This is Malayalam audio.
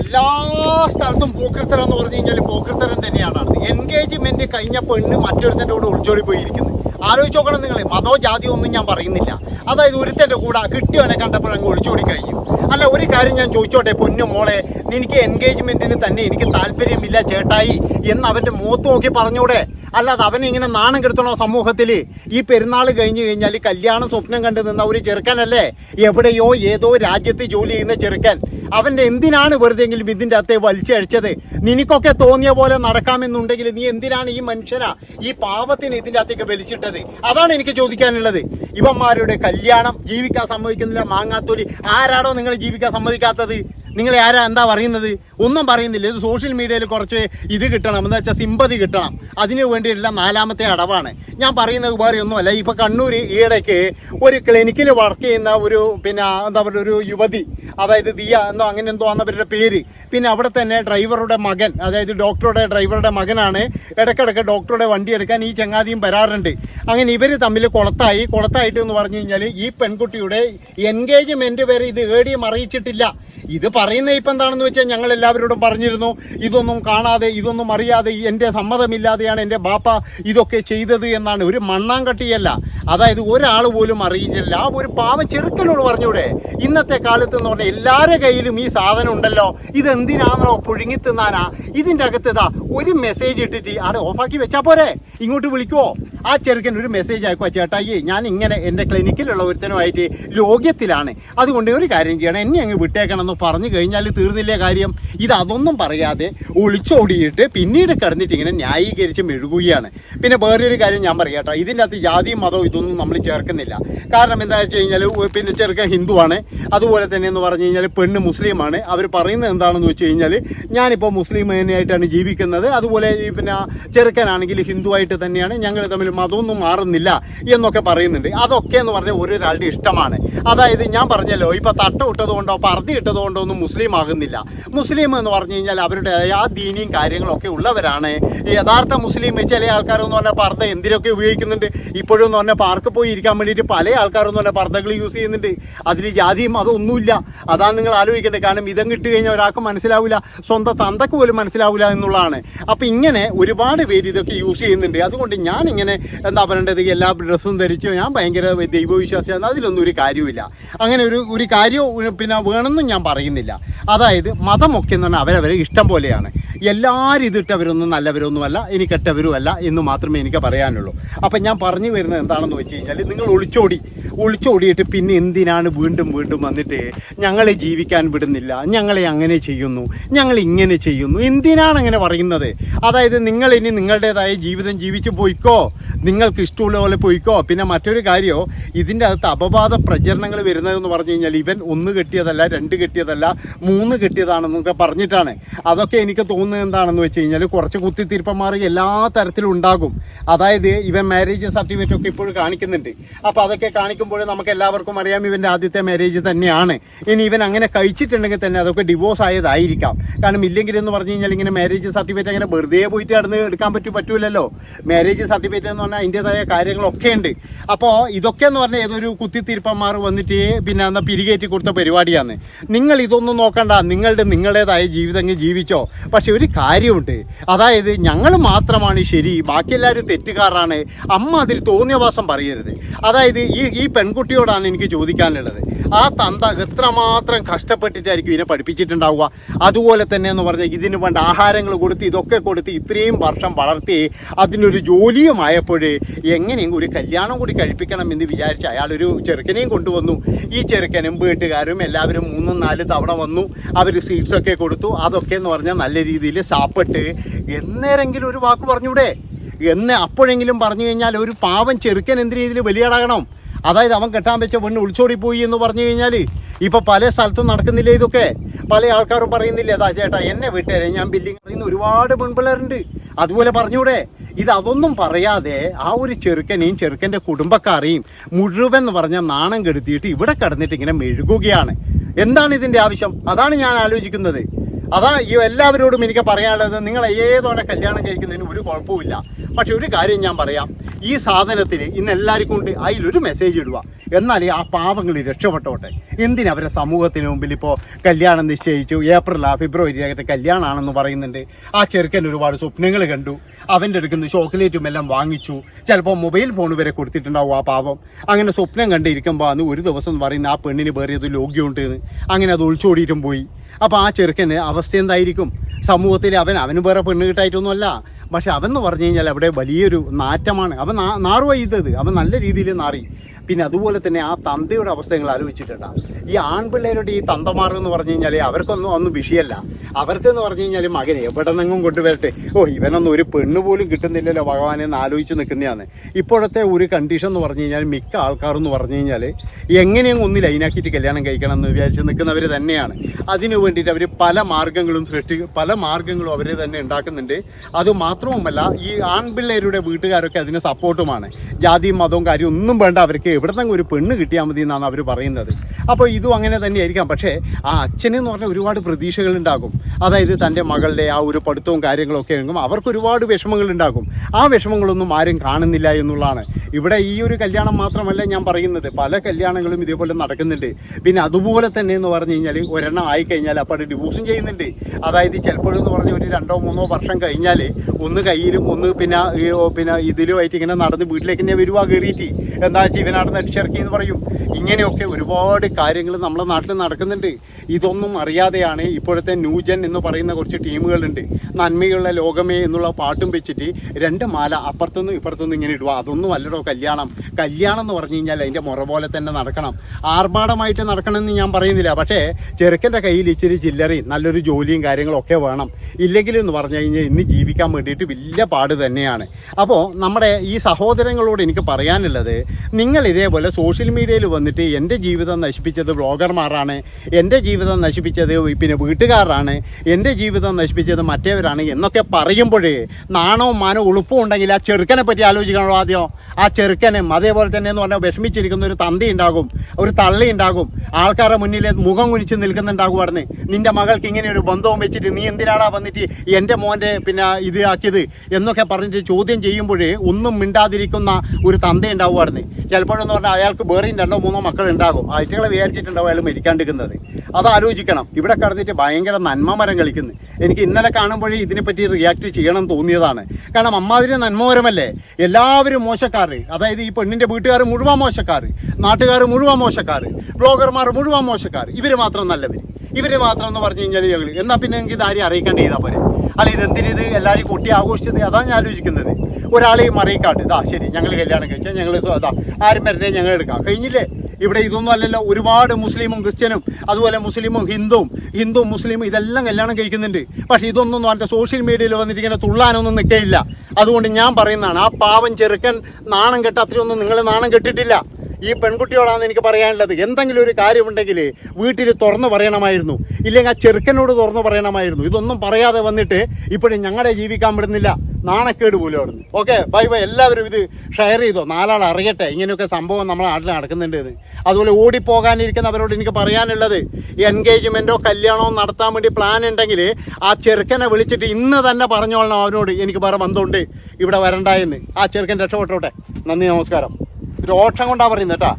എല്ലാ സ്ഥലത്തും പൂക്കൃത്തരം എന്ന് പറഞ്ഞു കഴിഞ്ഞാൽ പൂക്കൃത്തരം തന്നെയാണ്. എൻഗേജ്മെന്റ് കഴിഞ്ഞ പെണ്ണ് മറ്റൊരുത്തന്റെ കൂടെ ഒളിച്ചോടി പോയിരിക്കുന്നു ആലോചിച്ച് നോക്കണം നിങ്ങൾ മതോ ജാതിയോ ഒന്നും ഞാൻ പറയുന്നില്ല. അതായത് ഒരുത്തന്റെ കൂടെ കിട്ടിയവനെ കണ്ടപ്പോൾ അങ്ങ് ഒളിച്ചോടി കഴിഞ്ഞു. അല്ല ഒരു കാര്യം ഞാൻ ചോദിച്ചോട്ടെ പൊന്നു മോളെ എനിക്ക് എൻഗേജ്മെന്റിന് തന്നെ എനിക്ക് താല്പര്യമില്ല ചേട്ടായി എന്ന് അവന്റെ മുഖത്ത് നോക്കി പറഞ്ഞൂടെ? അല്ലാതെ അവനിങ്ങനെ നാണം കെടുത്തണോ സമൂഹത്തിൽ ഈ പെരുന്നാൾ കഴിഞ്ഞു കഴിഞ്ഞാൽ കല്യാണം സ്വപ്നം കണ്ടു നിന്ന ഒരു ചെറുക്കനല്ലേ? എവിടെയോ ഏതോ രാജ്യത്ത് ജോലി ചെയ്യുന്ന ചെറുക്കൻ. അവന്റെ എന്തിനാണ് വെറുതെങ്കിലും ഇതിന്റെ അകത്തെ വലിച്ചഴിച്ചത് നിനക്കൊക്കെ തോന്നിയ പോലെ നടക്കാമെന്നുണ്ടെങ്കിൽ നീ എന്തിനാണ് ഈ മനുഷ്യനാ ഈ പാവത്തിന് ഇതിന്റെ അകത്തേക്ക് വലിച്ചിട്ടത്? അതാണ് എനിക്ക് ചോദിക്കാനുള്ളത്. ഇവന്മാരുടെ കല്യാണം ജീവിക്കാൻ സമ്മതിക്കുന്നില്ല മാങ്ങാത്തൊലി. ആരാണോ നിങ്ങൾ ജീവിക്കാൻ സമ്മതിക്കാത്തത്? നിങ്ങളെ ആരാ എന്താ പറയുന്നത്? ഒന്നും പറയുന്നില്ല. ഇത് സോഷ്യൽ മീഡിയയിൽ കുറച്ച് ഇത് കിട്ടണം. എന്താ വെച്ചാൽ സിമ്പതി കിട്ടണം. അതിന് വേണ്ടിയിട്ടുള്ള നാലാമത്തെ അടവാണ്. ഞാൻ പറയുന്നത് വേറെ ഒന്നുമല്ല. ഇപ്പൊ കണ്ണൂർ ഈയിടയ്ക്ക് ഒരു ക്ലിനിക്കിൽ വർക്ക് ചെയ്യുന്ന ഒരു പിന്നെ എന്താ പറയുക ഒരു യുവതി അതായത് ദിയ എന്തോ അങ്ങനെ എന്തോ അവരുടെ പേര്. പിന്നെ അവിടെ തന്നെ ഡ്രൈവറുടെ മകൻ അതായത് ഡോക്ടറുടെ ഡ്രൈവറുടെ മകനാണ് ഇടയ്ക്കിടയ്ക്ക് ഡോക്ടറുടെ വണ്ടി എടുക്കാൻ ഈ ചങ്ങാതിയും വരാറുണ്ട്. അങ്ങനെ ഇവർ തമ്മിൽ കുളത്തായി. കുളത്തായിട്ട് എന്ന് പറഞ്ഞു കഴിഞ്ഞാൽ ഈ പെൺകുട്ടിയുടെ എൻഗേജ്മെന്റ് വരെ ഇത് ഏടിയും അറിയിച്ചിട്ടില്ല. ഇത് പറയുന്ന ഇപ്പം എന്താണെന്ന് വെച്ചാൽ ഞങ്ങൾ എല്ലാവരോടും പറഞ്ഞിരുന്നു ഇതൊന്നും കാണാതെ ഇതൊന്നും അറിയാതെ എന്റെ സമ്മതമില്ലാതെയാണ് എന്റെ ബാപ്പ ഇതൊക്കെ ചെയ്തത് എന്നാണ്. ഒരു മണ്ണാങ്കട്ടിയല്ല. അതായത് ഒരാൾ പോലും അറിയിച്ചില്ല. ആ ഒരു പാവം ചെറുക്കനോട് പറഞ്ഞൂടെ ഇന്നത്തെ കാലത്ത് എന്ന് പറഞ്ഞാൽ എല്ലാവരുടെ കയ്യിലും ഈ സാധനം ഉണ്ടല്ലോ. ഇതെന്തിനാണോ പുഴുങ്ങി തിന്നാനാ. ഇതിന്റെ അകത്ത് ഒരു മെസ്സേജ് ഇട്ടിട്ട് അത് ഓഫാക്കി വെച്ചാൽ പോരെ. ഇങ്ങോട്ട് വിളിക്കുവോ ആ ചെറുക്കൻ ഒരു മെസ്സേജ് അയക്കുക ചേട്ടായി ഞാൻ ഇങ്ങനെ എന്റെ ക്ലിനിക്കിലുള്ള ഒരുത്തനുമായിട്ട് ലോക്യത്തിലാണ് അതുകൊണ്ട് ഒരു കാര്യം ചെയ്യണം എന്നെ അങ്ങ് വിട്ടേക്കണം എന്ന് പറഞ്ഞു കഴിഞ്ഞാൽ തീർന്നില്ലേ കാര്യം? ഇത് അതൊന്നും പറയാതെ ഒളിച്ചോടിയിട്ട് പിന്നീട് കിടന്നിട്ട് ഇങ്ങനെ ന്യായീകരിച്ച് മെഴുകുകയാണ്. പിന്നെ വേറൊരു കാര്യം ഞാൻ പറയാട്ടോ ഇതിന്റെ അകത്ത് ജാതിയും മതവും ഇതൊന്നും നമ്മൾ ചേർക്കുന്നില്ല. കാരണം എന്താ വെച്ച് കഴിഞ്ഞാൽ പിന്നെ ചെറുക്കൻ ഹിന്ദുവാണ്. അതുപോലെ തന്നെ എന്ന് പറഞ്ഞു കഴിഞ്ഞാൽ പെണ്ണ് മുസ്ലിമാണ്. അവർ പറയുന്നത് എന്താണെന്ന് വെച്ച് കഴിഞ്ഞാൽ ഞാനിപ്പോൾ മുസ്ലിം തന്നെയായിട്ടാണ് ജീവിക്കുന്നത്. അതുപോലെ പിന്നെ ചെറുക്കനാണെങ്കിൽ ഹിന്ദുവായിട്ട് തന്നെയാണ്. ഞങ്ങൾ തമ്മിൽ മതമൊന്നും മാറുന്നില്ല എന്നൊക്കെ പറയുന്നുണ്ട്. അതൊക്കെ എന്ന് പറഞ്ഞാൽ ഒരൊരാളുടെ ഇഷ്ടമാണ്. അതായത് ഞാൻ പറഞ്ഞല്ലോ ഇപ്പൊ തട്ട ഇട്ടത് കൊണ്ടോ ഇട്ടതുകൊണ്ടോ ഇട്ടത് കൊണ്ടോ ഒന്നും മുസ്ലിം ആകുന്നില്ല. മുസ്ലിം എന്ന് പറഞ്ഞു കഴിഞ്ഞാൽ അവരുടെ ആ ദീനിയും കാര്യങ്ങളൊക്കെ ഉള്ളവരാണ്. യഥാർത്ഥ മുസ്ലിം ചില ആൾക്കാരെന്ന് പറഞ്ഞാൽ പർദ്ദ എന്തിനൊക്കെ ഉപയോഗിക്കുന്നുണ്ട്? ഇപ്പോഴും എന്ന് പറഞ്ഞാൽ പാർക്ക് പോയി ഇരിക്കാൻ വേണ്ടിയിട്ട് പല ആൾക്കാരെന്ന് പറഞ്ഞാൽ പർദ്ദകൾ യൂസ് ചെയ്യുന്നുണ്ട്. അതിൽ ജാതിയും അതൊന്നുമില്ല. അതാണ് നിങ്ങൾ ആലോചിക്കേണ്ടത് കാരണം ഇതം കിട്ടി കഴിഞ്ഞാൽ ഒരാൾക്ക് മനസ്സിലാവില്ല സ്വന്തം തന്തക്ക് പോലും മനസ്സിലാവില്ല എന്നുള്ളതാണ്. അപ്പം ഇങ്ങനെ ഒരുപാട് പേര് ഇതൊക്കെ യൂസ് ചെയ്യുന്നുണ്ട്. അതുകൊണ്ട് ഞാൻ ഇങ്ങനെ എന്താ പറയേണ്ടത് എല്ലാ ഡ്രസ്സും ധരിച്ചു. ഞാൻ ഭയങ്കര ദൈവവിശ്വാസിയാണ് അതിലൊന്നും ഒരു കാര്യമില്ല അങ്ങനെ ഒരു ഒരു കാര്യവും പിന്നെ വേണമെന്നും ഞാൻ പറയുന്നില്ല. അതായത് മതമൊക്കെ എന്ന് പറഞ്ഞാൽ അവരവരെ ഇഷ്ടം പോലെയാണ്. എല്ലാവരും ഇതിട്ടവരൊന്നും നല്ലവരൊന്നുമല്ല ഇനി കെട്ടവരുമല്ല എന്ന് മാത്രമേ എനിക്ക് പറയാനുള്ളൂ. അപ്പം ഞാൻ പറഞ്ഞു വരുന്നത് എന്താണെന്ന് വെച്ച് കഴിഞ്ഞാൽ നിങ്ങൾ ഒളിച്ചോടി. ഒളിച്ചോടിയിട്ട് പിന്നെ എന്തിനാണ് വീണ്ടും വീണ്ടും വന്നിട്ട് ഞങ്ങളെ ജീവിക്കാൻ വിടുന്നില്ല? ഞങ്ങളെ അങ്ങനെ ചെയ്യുന്നു. ഞങ്ങൾ ഇങ്ങനെ ചെയ്യുന്നു. എന്തിനാണ് അങ്ങനെ പറയുന്നത്? അതായത് നിങ്ങൾ ഇനി നിങ്ങളുടേതായ ജീവിതം ജീവിച്ച് പോയിക്കോ. നിങ്ങൾക്ക് ഇഷ്ടമുള്ള പോലെ പോയിക്കോ. പിന്നെ മറ്റൊരു കാര്യമോ ഇതിന്റെ അകത്ത് അപവാദ പ്രചരണങ്ങൾ വരുന്നതെന്ന് പറഞ്ഞു കഴിഞ്ഞാൽ ഇവൻ ഒന്ന് കെട്ടിയതല്ല രണ്ട് കെട്ടിയതല്ല മൂന്ന് കെട്ടിയതാണെന്നൊക്കെ പറഞ്ഞിട്ടാണ്. അതൊക്കെ എനിക്ക് തോന്നുന്നത് എന്താണെന്ന് വെച്ച് കഴിഞ്ഞാൽ കുറച്ച് കുത്തിത്തിരിപ്പന്മാർ എല്ലാ തരത്തിലും ഉണ്ടാകും. അതായത് ഇവൻ മാരേജ് സർട്ടിഫിക്കറ്റ് ഒക്കെ ഇപ്പോഴും കാണിക്കുന്നുണ്ട്. അപ്പോൾ അതൊക്കെ കാണിക്കുമ്പോൾ നമുക്ക് എല്ലാവർക്കും അറിയാം ഇവന്റെ ആദ്യത്തെ മാരേജ് തന്നെയാണ്. ഇനി ഇവൻ അങ്ങനെ കഴിച്ചിട്ടുണ്ടെങ്കിൽ തന്നെ അതൊക്കെ ഡിവോഴ്സ് ആയതായിരിക്കാം. കാരണം ഇല്ലെങ്കിൽ എന്ന് പറഞ്ഞു കഴിഞ്ഞാൽ ഇങ്ങനെ മാരേജ് സർട്ടിഫിക്കറ്റ് അങ്ങനെ വെറുതെ പോയിട്ട് കടന്ന് എടുക്കാൻ പറ്റും പറ്റൂലല്ലോ. മാരേജ് സർട്ടിഫിക്കറ്റ് എന്ന് പറഞ്ഞാൽ അതിന്റെതായ കാര്യങ്ങളൊക്കെ ഉണ്ട്. അപ്പോൾ ഇതൊക്കെ എന്ന് പറഞ്ഞാൽ ഏതൊരു കുത്തിത്തിരിപ്പന്മാർ വന്നിട്ട് പിന്നെ എന്നാൽ പിരികേറ്റി കൊടുത്ത പരിപാടിയാണ്. നിങ്ങൾ ഇതൊന്നും നോക്കണ്ട. നിങ്ങളുടെ നിങ്ങളുടേതായ ജീവിതം അങ്ങ് ജീവിച്ചോ. പക്ഷെ ഒരു കാര്യമുണ്ട്. അതായത് ഞങ്ങൾ മാത്രമാണ് ശരി. ബാക്കി എല്ലാവരും തെറ്റുകാരാണ്. അമ്മ അതിൽ തോന്നിയവാസം പറയരുത്. അതായത് ഈ ഈ പെൺകുട്ടിയോടാണ് എനിക്ക് ചോദിക്കാനുള്ളത്. ആ തന്ത എത്രമാത്രം കഷ്ടപ്പെട്ടിട്ടായിരിക്കും ഇതിനെ പഠിപ്പിച്ചിട്ടുണ്ടാവുക? അതുപോലെ തന്നെ എന്ന് പറഞ്ഞാൽ ഇതിന് വേണ്ട ആഹാരങ്ങൾ കൊടുത്ത് ഇതൊക്കെ കൊടുത്ത് ഇത്രയും വർഷം വളർത്തി അതിനൊരു ജോലിയുമായപ്പോൾ എങ്ങനെയെങ്കിലും ഒരു കല്യാണം കൂടി കഴിപ്പിക്കണം എന്ന് വിചാരിച്ച് അയാളൊരു ചെറുക്കനെയും കൊണ്ടുവന്നു. ഈ ചെറുക്കനും വീട്ടുകാരും എല്ലാവരും മൂന്നും നാല് തവണ വന്നു. അവർ സീറ്റ്സൊക്കെ കൊടുത്തു. അതൊക്കെ എന്ന് പറഞ്ഞാൽ നല്ല രീതിയിൽ സാപ്പിട്ട് എന്നേരെങ്കിലും ഒരു വാക്ക് പറഞ്ഞൂടെ? എന്ന് അപ്പോഴെങ്കിലും പറഞ്ഞു കഴിഞ്ഞാൽ ഒരു പാവം ചെറുക്കൻ എന്ത് രീതിയിൽ വലിയടാകണം അതായത് അവൻ കെട്ടാൻ വെച്ച പെണ്ണ് ഒളിച്ചോടിപ്പോയി എന്ന് പറഞ്ഞു കഴിഞ്ഞാൽ ഇപ്പൊ പല സ്ഥലത്തും നടക്കുന്നില്ല ഇതൊക്കെ? പല ആൾക്കാരും പറയുന്നില്ല അതാ ചേട്ടാ എന്നെ വിട്ടേരെ ഞാൻ ബില്ലിങ് പറയുന്ന ഒരുപാട് പെൺപിള്ളേരുണ്ട്. അതുപോലെ പറഞ്ഞൂടെ ഇത് അതൊന്നും പറയാതെ ആ ഒരു ചെറുക്കനെയും ചെറുക്കന്റെ കുടുംബക്കാരെയും മുഴുവൻ എന്ന് പറഞ്ഞാൽ നാണം കെടുത്തിയിട്ട് ഇവിടെ കിടന്നിട്ട് ഇങ്ങനെ മെഴുകുകയാണ്. എന്താണ് ഇതിന്റെ ആവശ്യം? അതാണ് ഞാൻ ആലോചിക്കുന്നത്. അതാ ഈ എല്ലാവരോടും എനിക്ക് പറയാനുള്ളത് നിങ്ങൾ ഏതോനെ കല്യാണം കഴിക്കുന്നതിന് ഒരു കുഴപ്പമില്ല പക്ഷെ ഒരു കാര്യം ഞാൻ പറയാം. ഈ സാധനത്തിന് ഇന്ന് എല്ലാവർക്കും ഉണ്ട് അതിലൊരു മെസ്സേജ് ഇടുക. എന്നാൽ ആ പാവങ്ങൾ രക്ഷപ്പെട്ടോട്ടെ. എന്തിനവരെ സമൂഹത്തിന് മുമ്പിൽ ഇപ്പോൾ കല്യാണം നിശ്ചയിച്ചു? ഏപ്രിൽ ആ ഫെബ്രുവരി ആകത്തെ കല്യാണമാണെന്ന് പറയുന്നുണ്ട്. ആ ചെറുക്കൻ ഒരുപാട് സ്വപ്നങ്ങൾ കണ്ടു. അവന്റെ അടുക്കുന്ന ചോക്ലേറ്റും എല്ലാം വാങ്ങിച്ചു. ചിലപ്പോൾ മൊബൈൽ ഫോൺ വരെ കൊടുത്തിട്ടുണ്ടാവും ആ പാവം. അങ്ങനെ സ്വപ്നം കണ്ടിരിക്കുമ്പോൾ അന്ന് ഒരു ദിവസം പറയുന്ന ആ പെണ്ണിന് വേറെ ഏതോ ലോഗ്യമുണ്ട് അങ്ങനെ അത് ഒളിച്ചോടിയിട്ടും പോയി. അപ്പോൾ ആ ചെറുക്കന് അവസ്ഥ എന്തായിരിക്കും? സമൂഹത്തിൽ അവൻ അവന് വേറെ പെണ്ണ് കിട്ടായിട്ടൊന്നുമല്ല. പക്ഷെ അവൻ എന്ന് പറഞ്ഞു കഴിഞ്ഞാൽ അവിടെ വലിയൊരു നാറ്റമാണ്. അവൻ നാറുവാ ചെയ്തത്. അവൻ നല്ല രീതിയിൽ നാറി. പിന്നെ അതുപോലെ തന്നെ ആ തന്തയുടെ അവസ്ഥ നിങ്ങൾ ആലോചിച്ചിട്ടുണ്ടാ. ഈ ആൺപിള്ളേരുടെ ഈ തന്തമാർ എന്ന് പറഞ്ഞു കഴിഞ്ഞാൽ അവർക്കൊന്നും ഒന്നും വിഷയമല്ല. അവർക്ക് എന്ന് പറഞ്ഞു കഴിഞ്ഞാൽ മകനെ എവിടെ നിന്നും കൊണ്ടുവരട്ടെ. ഓ ഇവനൊന്നും ഒരു പെണ്ണ് പോലും കിട്ടുന്നില്ലല്ലോ ഭഗവാനെ എന്ന് ആലോചിച്ച് നിൽക്കുന്നതാണ്. ഇപ്പോഴത്തെ ഒരു കണ്ടീഷൻ എന്ന് പറഞ്ഞു കഴിഞ്ഞാൽ മിക്ക ആൾക്കാർ എന്ന് പറഞ്ഞു കഴിഞ്ഞാൽ എങ്ങനെയും ഒന്ന് ലൈനാക്കിയിട്ട് കല്യാണം കഴിക്കണം എന്ന് വിചാരിച്ച് നിൽക്കുന്നവർ തന്നെയാണ്. അതിനു വേണ്ടിയിട്ട് അവർ പല മാർഗങ്ങളും സൃഷ്ടി പല മാർഗങ്ങളും അവർ തന്നെ ഉണ്ടാക്കുന്നുണ്ട്. അത് മാത്രവുമല്ല ഈ ആൺപിള്ളേരുടെ വീട്ടുകാരൊക്കെ അതിന് സപ്പോർട്ടുമാണ് ജാതിയും മതവും കാര്യം ഒന്നും വേണ്ട. അവർക്ക് എവിടെന്നെങ്കിലും ഒരു പെണ്ണ് കിട്ടിയാൽ മതി എന്നാണ് അവർ പറയുന്നത്. അപ്പോൾ ഇതും അങ്ങനെ തന്നെയായിരിക്കാം. പക്ഷേ ആ അച്ഛനെന്ന് പറഞ്ഞാൽ ഒരുപാട് പ്രതീക്ഷകൾ ഉണ്ടാകും അതായത് തന്റെ മകളുടെ ആ ഒരു പഠിത്തവും കാര്യങ്ങളൊക്കെ ആകും അവർക്ക് ഒരുപാട് വിഷമങ്ങൾ ഉണ്ടാകും. ആ വിഷമങ്ങളൊന്നും ആരും കാണുന്നില്ല എന്നുള്ളതാണ്. ഇവിടെ ഈ ഒരു കല്യാണം മാത്രമല്ല ഞാൻ പറയുന്നത്. പല കല്യാണങ്ങളും ഇതേപോലെ നടക്കുന്നുണ്ട്. പിന്നെ അതുപോലെ തന്നെ എന്ന് പറഞ്ഞു കഴിഞ്ഞാൽ ഒരെണ്ണം ആയിക്കഴിഞ്ഞാൽ അപ്പോൾ ഡിവോഴ്സും ചെയ്യുന്നുണ്ട്. അതായത് ചിലപ്പോഴെന്ന് എന്ന് പറഞ്ഞാൽ ഒരു രണ്ടോ മൂന്നോ വർഷം കഴിഞ്ഞാൽ ഒന്ന് കയ്യിലും ഒന്ന് പിന്നെ പിന്നെ ഇതിലുമായിട്ട് ഇങ്ങനെ നടന്ന് വീട്ടിലേക്ക് തന്നെ വരുവാ കയറിയിട്ട് എന്താ വെച്ചാൽ ഇവനാടുന്ന് അടിച്ചിറക്കി എന്ന് പറയും. ഇങ്ങനെയൊക്കെ ഒരുപാട് കാര്യങ്ങൾ നമ്മുടെ നാട്ടിൽ നടക്കുന്നുണ്ട്. ഇതൊന്നും അറിയാതെയാണ് ഇപ്പോഴത്തെ ന്യൂജൻ എന്ന് പറയുന്ന കുറച്ച് ടീമുകളുണ്ട്. നന്മയുള്ള ലോകമേ എന്നുള്ള പാട്ടും വെച്ചിട്ട് രണ്ട് മാല അപ്പുറത്തുനിന്നും ഇപ്പുറത്തുനിന്നും ഇങ്ങനെ ഇടുക. അതൊന്നും അല്ലടോ കല്യാണം. കല്യാണം എന്ന് പറഞ്ഞു കഴിഞ്ഞാൽ അതിന്റെ മുറ പോലെ തന്നെ നടക്കണം. ആർഭാടമായിട്ട് നടക്കണമെന്ന് ഞാൻ പറയുന്നില്ല. പക്ഷേ ചെറുക്കന്റെ കയ്യിൽ ഇച്ചിരി ചില്ലറയും നല്ലൊരു ജോലിയും കാര്യങ്ങളൊക്കെ വേണം. ഇല്ലെങ്കിൽ എന്ന് പറഞ്ഞു കഴിഞ്ഞാൽ ഇന്ന് ജീവിക്കാൻ വേണ്ടിയിട്ട് വലിയ പാട് തന്നെയാണ്. അപ്പോൾ നമ്മുടെ ഈ സഹോദരങ്ങളോട് എനിക്ക് പറയാനുള്ളത് നിങ്ങൾ ഇതേപോലെ സോഷ്യൽ മീഡിയയിൽ വന്നിട്ട് എന്റെ ജീവിതം നശിപ്പിച്ചത് ബ്ലോഗർമാരാണ് എന്റെ ജീവിതം നശിപ്പിച്ചത് പിന്നെ വീട്ടുകാരാണ്. എന്റെ ജീവിതം നശിപ്പിച്ചത് മറ്റേവരാണ് എന്നൊക്കെ പറയുമ്പോഴേ നാണവും മാനവും ഉളുപ്പും ഉണ്ടെങ്കിൽ ആ ചെറുക്കനെ പറ്റി ആലോചിക്കണമല്ലോ ആദ്യം? ആ ചെറുക്കനും അതേപോലെ തന്നെ എന്ന് പറഞ്ഞാൽ വിഷമിച്ചിരിക്കുന്ന ഒരു തന്തി ഉണ്ടാകും ഒരു തള്ളി ഉണ്ടാകും. ആൾക്കാരുടെ മുന്നിൽ മുഖം കുനിച്ച് നിൽക്കുന്നുണ്ടാകുമായിരുന്നു നിന്റെ മകൾക്ക് ഇങ്ങനെ ഒരു ബന്ധവും വെച്ചിട്ട് നീ എന്തിനാടാ വന്നിട്ട് എന്റെ മോന്റെ പിന്നെ ഇത് ആക്കിയത് എന്നൊക്കെ പറഞ്ഞിട്ട് ചോദ്യം ചെയ്യുമ്പോൾ ഒന്നും മിണ്ടാതിരിക്കുന്ന ഒരു തന്ത ഉണ്ടാവുമായിരുന്നു ചിലപ്പോഴെന്ന് പറഞ്ഞാൽ അയാൾക്ക് വേറെയും രണ്ടോ മൂന്നോ മക്കൾ ഉണ്ടാകും. ആറ്റുകളെ വിചാരിച്ചിട്ടുണ്ടാവും അയാൾ മരിക്കാണ്ടിരിക്കുന്നത്. അത് ആലോചിക്കണം. ഇവിടെ കടന്നിട്ട് ഭയങ്കര നന്മ മരം കളിക്കുന്നു. എനിക്ക് ഇന്നലെ കാണുമ്പോഴേ ഇതിനെപ്പറ്റി റിയാക്ട് ചെയ്യണം തോന്നിയതാണ്. കാരണം അമ്മാതിരി നന്മോരമല്ലേ? എല്ലാവരും മോശക്കാർ അതായത് ഈ പെണ്ണിന്റെ വീട്ടുകാർ മുഴുവൻ മോശക്കാർ നാട്ടുകാർ മുഴുവൻ മോശക്കാർ ബ്ലോഗർമാർ മുഴുവൻ മോശക്കാർ ഇവർ മാത്രം നല്ലവർ ഇവർ മാത്രം എന്ന് പറഞ്ഞു കഴിഞ്ഞാൽ ഞങ്ങൾ എന്നാൽ പിന്നെ എനിക്ക് ഇതാരും അറിയിക്കേണ്ടി ചെയ്താൽ പോരെ? അല്ല ഇതെന്തിന് ഇത്? എല്ലാവരും കൂട്ടി ആഘോഷിച്ചത്? അതാണ് ഞാൻ ആലോചിക്കുന്നത്. ഒരാളെയും അറിയിക്കാട്ട് ഇതാ ശരി ഞങ്ങൾ കല്യാണം കഴിച്ചാൽ ഞങ്ങൾ അതാ ആരും വരട്ടെ ഞങ്ങൾ എടുക്കാം. കഴിഞ്ഞില്ലേ? ഇവിടെ ഇതൊന്നും അല്ലല്ലോ. ഒരുപാട് മുസ്ലിമും ക്രിസ്ത്യനും അതുപോലെ മുസ്ലിമും ഹിന്ദുവും ഹിന്ദു മുസ്ലിം ഇതെല്ലാം കല്യാണം കഴിക്കുന്നുണ്ട്. പക്ഷേ ഇതൊന്നും അവന്റെ സോഷ്യൽ മീഡിയയിൽ വന്നിരിക്കുന്ന തുള്ളാനൊന്നും നിൽക്കയില്ല. അതുകൊണ്ട് ഞാൻ പറയുന്നതാണ് ആ പാവം ചെറുക്കൻ നാണം കെട്ട അത്രയൊന്നും നിങ്ങൾ നാണം കെട്ടിട്ടില്ല. ഈ പെൺകുട്ടിയോടാണ് എനിക്ക് പറയാനുള്ളത്. എന്തെങ്കിലും ഒരു കാര്യമുണ്ടെങ്കിൽ വീട്ടിൽ തുറന്നു പറയണമായിരുന്നു. ഇല്ലെങ്കിൽ ആ ചെറുക്കനോട് തുറന്നു പറയണമായിരുന്നു. ഇതൊന്നും പറയാതെ വന്നിട്ട് ഇപ്പോഴും ഞങ്ങളെ ജീവിക്കാൻ വിടുന്നില്ല. നാണക്കേട് പോലും അവിടുന്ന്. ഓക്കെ ബൈ ബൈ എല്ലാവരും ഇത് ഷെയർ ചെയ്തോ? നാലാൾ അറിയട്ടെ. ഇങ്ങനെയൊക്കെ സംഭവം നമ്മുടെ നാട്ടിൽ നടക്കുന്നുണ്ട് എന്ന് അതുപോലെ ഓടിപ്പോകാനിരിക്കുന്നവരോട് എനിക്ക് പറയാനുള്ളത് എൻഗേജ്മെന്റോ കല്യാണമോ നടത്താൻ വേണ്ടി പ്ലാൻ ഉണ്ടെങ്കിൽ ആ ചെറുക്കനെ വിളിച്ചിട്ട് ഇന്ന് തന്നെ പറഞ്ഞോളണം അവനോട്. എനിക്ക് വേറെ ബന്ധമുണ്ട്. ഇവിടെ വരണ്ടായെന്ന്. ആ ചെറുക്കൻ രക്ഷപ്പെട്ടോട്ടെ? നന്ദി നമസ്കാരം. രോഷം കൊണ്ടാണ് പറയുന്നത് കേട്ടാ